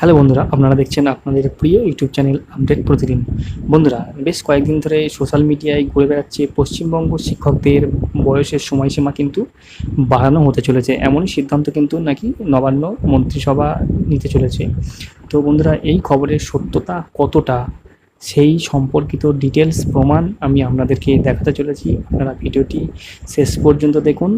Hello বন্ধুরা, আপনারা দেখছেন আপনাদের প্রিয় ইউটিউব চ্যানেল আপডেট প্রতিদিন। বন্ধুরা, বেশ কয়েকদিন ধরে সোশ্যাল মিডিয়ায় ঘুরে বেড়াচ্ছে পশ্চিমবঙ্গ শিক্ষকদের বয়সের সময়সীমা কিন্তু বাড়ানো হতে চলেছে। এমনই সিদ্ধান্ত কিন্তু নাকি নবান্ন মন্ত্রিসভা নিতে চলেছে। তো বন্ধুরা, এই খবরের সত্যতা কতটা, সেই সম্পর্কিত ডিটেলস প্রমাণ আমি আপনাদেরকে দেখাতে চলেছি। আপনারা ভিডিওটি শেষ পর্যন্ত দেখুন।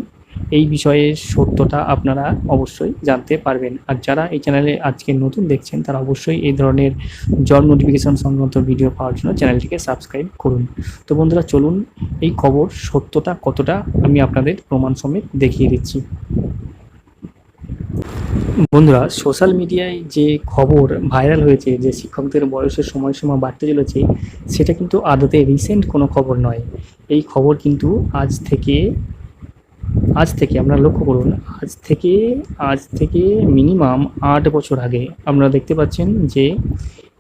এই বিষয়ে সত্যটা আপনারা অবশ্যই জানতে পারবেন। আর যারা এই চ্যানেলে আজকে নতুন দেখছেন, তারা অবশ্যই এই ধরনের জব নোটিফিকেশন সংক্রান্ত ভিডিও পাওয়ার জন্য চ্যানেলটিকে সাবস্ক্রাইব করুন। তো বন্ধুরা, চলুন এই খবর সত্যতা কতটা আমি আপনাদের প্রমাণ সমেত দেখিয়ে দিচ্ছি। বন্ধুরা সোশ্যাল মিডিয়ায় যে খবর ভাইরাল হয়েছে, যে শিক্ষকদের বয়সের সময়সীমা বাড়তে চলেছে, সেটা কিন্তু আদতে রিসেন্ট কোনো খবর নয়। এই খবর কিন্তু আজ থেকে আজ থেকে, আপনারা লক্ষ্য করুন, আজ থেকে আজ থেকে মিনিমাম আট বছর আগে আপনারা দেখতে পাচ্ছেন যে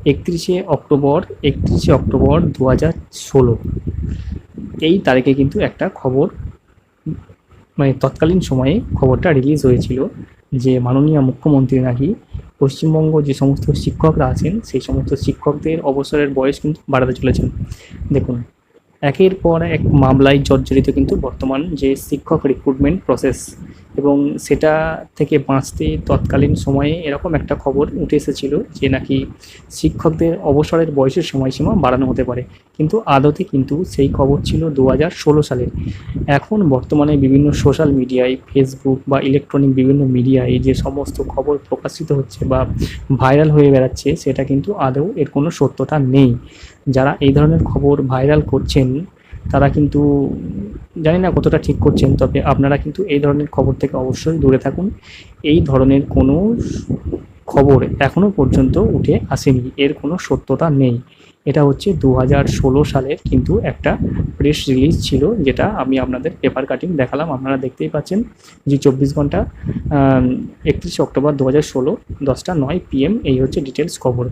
একত্রিশে অক্টোবর একত্রিশে অক্টোবর দু হাজার ষোলো। এই তারিখে কিন্তু একটা খবর মানে তৎকালীন সময়ে খবরটা রিলিজ হয়েছিল যে মাননীয় মুখ্যমন্ত্রী নাকি পশ্চিমবঙ্গ যে সমস্ত শিক্ষকরা আছেন, সেই সমস্ত শিক্ষকদের অবসরের বয়স কিন্তু বাড়াতে চলেছেন। দেখুন একের পর এক মামলায় জর্জরিত কিন্তু বর্তমান যে শিক্ষক রিক্রুটমেন্ট প্রসেস এবং সেটা থেকে বাঁচতে তৎকালীন সময়ে এরকম একটা খবর উঠে এসেছিল যে নাকি শিক্ষকদের অবসরের বয়সের সময়সীমা বাড়ানো হতে পারে। কিন্তু আদতে কিন্তু সেই খবর ছিল দু হাজার ষোলো সালের এখন বর্তমানে বিভিন্ন সোশ্যাল মিডিয়ায় ফেসবুক বা ইলেকট্রনিক বিভিন্ন মিডিয়ায় যে সমস্ত খবর প্রকাশিত হচ্ছে বা ভাইরাল হয়ে বেড়াচ্ছে, সেটা কিন্তু আদৌ এর কোনো সত্যতা নেই। যারা এই ধরনের খবর ভাইরাল করছেন, তারা কিন্তু জানি না কতটা ঠিক করছেন, তবে আপনারা কিন্তু এই ধরনের খবর থেকে অবশ্যই দূরে থাকুন। এই ধরনের কোনো খবর এখনও পর্যন্ত উঠে আসেনি, এর কোনো সত্যতা নেই। এটা হচ্ছে দু হাজার ষোলো সালের কিন্তু একটা প্রেস রিলিজ ছিল, যেটা আমি আপনাদের পেপার কাটিং দেখালাম, আপনারা দেখতেই পাচ্ছেন যে চব্বিশ ঘণ্টা একত্রিশে অক্টোবর দু হাজার ষোলো দশটা নয় পিএম এই হচ্ছে ডিটেলস খবর।